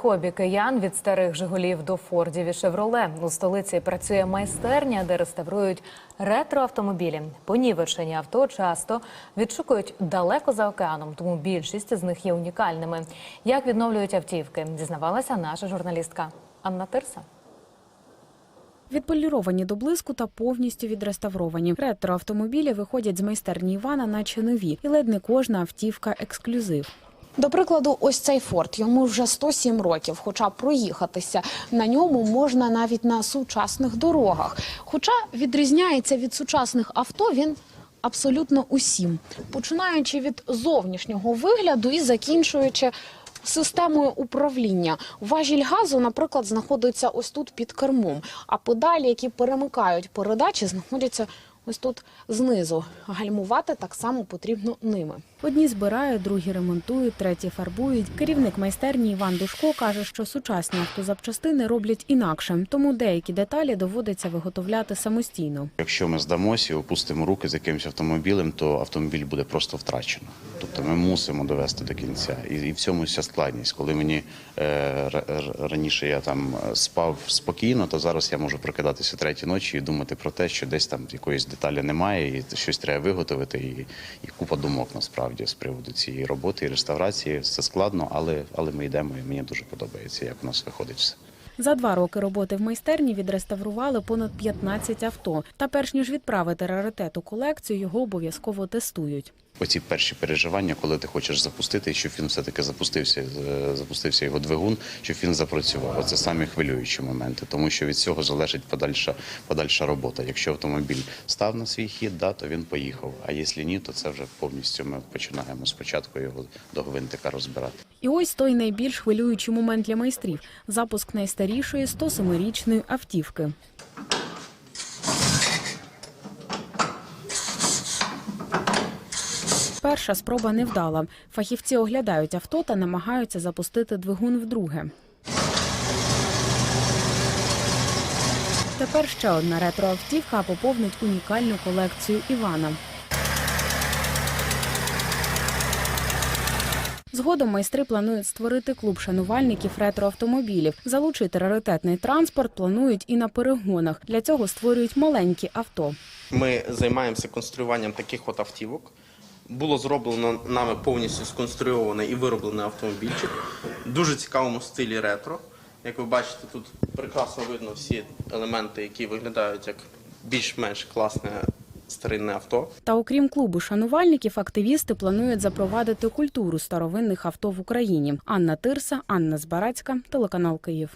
хобі киян від старих Жигулів до Фордів і Шевроле. У столиці працює майстерня, де реставрують ретроавтомобілі. Понівечені авто часто відшукують далеко за океаном, тому більшість з них є унікальними. Як відновлюють автівки, дізнавалася наша журналістка Анна Тирса. Відполіровані до блиску та повністю відреставровані. Ретроавтомобілі виходять з майстерні Івана, наче нові, і ледь не кожна автівка ексклюзив. До прикладу, ось цей форт йому вже 107 років, хоча проїхатися на ньому можна навіть на сучасних дорогах. Хоча відрізняється від сучасних авто він абсолютно усім, починаючи від зовнішнього вигляду і закінчуючи. Системою управління важіль газу, наприклад, знаходиться ось тут під кермом, а педалі, які перемикають передачі, знаходяться ось тут знизу. Гальмувати так само потрібно ними. Одні збирають, другі ремонтують, треті фарбують. Керівник майстерні Іван Душко каже, що сучасні автозапчастини роблять інакше, тому деякі деталі доводиться виготовляти самостійно. Якщо ми здамося і опустимо руки з якимось автомобілем, то автомобіль буде просто втрачено. Тобто ми мусимо довести до кінця. І, і в цьому вся складність. Коли мені е, р- р- раніше я там е, спав спокійно, то зараз я можу прокидатися треті ночі і думати про те, що десь там якоїсь деталі немає, і щось треба виготовити. І, і купа думок насправді з приводу цієї роботи і реставрації. Це складно, але, але ми йдемо, і мені дуже подобається, як у нас виходить все. За два роки роботи в майстерні відреставрували понад 15 авто. Та перш ніж відправити раритет у колекцію, його обов'язково тестують. Оці перші переживання, коли ти хочеш запустити, щоб він все-таки запустився, е, запустився його двигун, щоб він запрацював. Оце самі хвилюючі моменти, тому що від цього залежить подальша, подальша робота. Якщо автомобіль став на свій хід, да, то він поїхав. А якщо ні, то це вже повністю ми починаємо спочатку його до гвинтика розбирати. І ось той найбільш хвилюючий момент для майстрів запуск найстарішої 107-річної автівки. Перша спроба не вдала. Фахівці оглядають авто та намагаються запустити двигун вдруге. Тепер ще одна ретроавтівка поповнить унікальну колекцію Івана. Згодом майстри планують створити клуб шанувальників ретроавтомобілів. Залучити раритетний транспорт планують і на перегонах. Для цього створюють маленькі авто. Ми займаємося конструюванням таких от автівок. Було зроблено нами повністю сконструйований і вироблений автомобільчик. В дуже цікавому стилі ретро. Як ви бачите, тут прекрасно видно всі елементи, які виглядають як більш-менш класне старинне авто. Та окрім клубу шанувальників, активісти планують запровадити культуру старовинних авто в Україні. Анна Тирса, Анна Збарацька, телеканал Київ.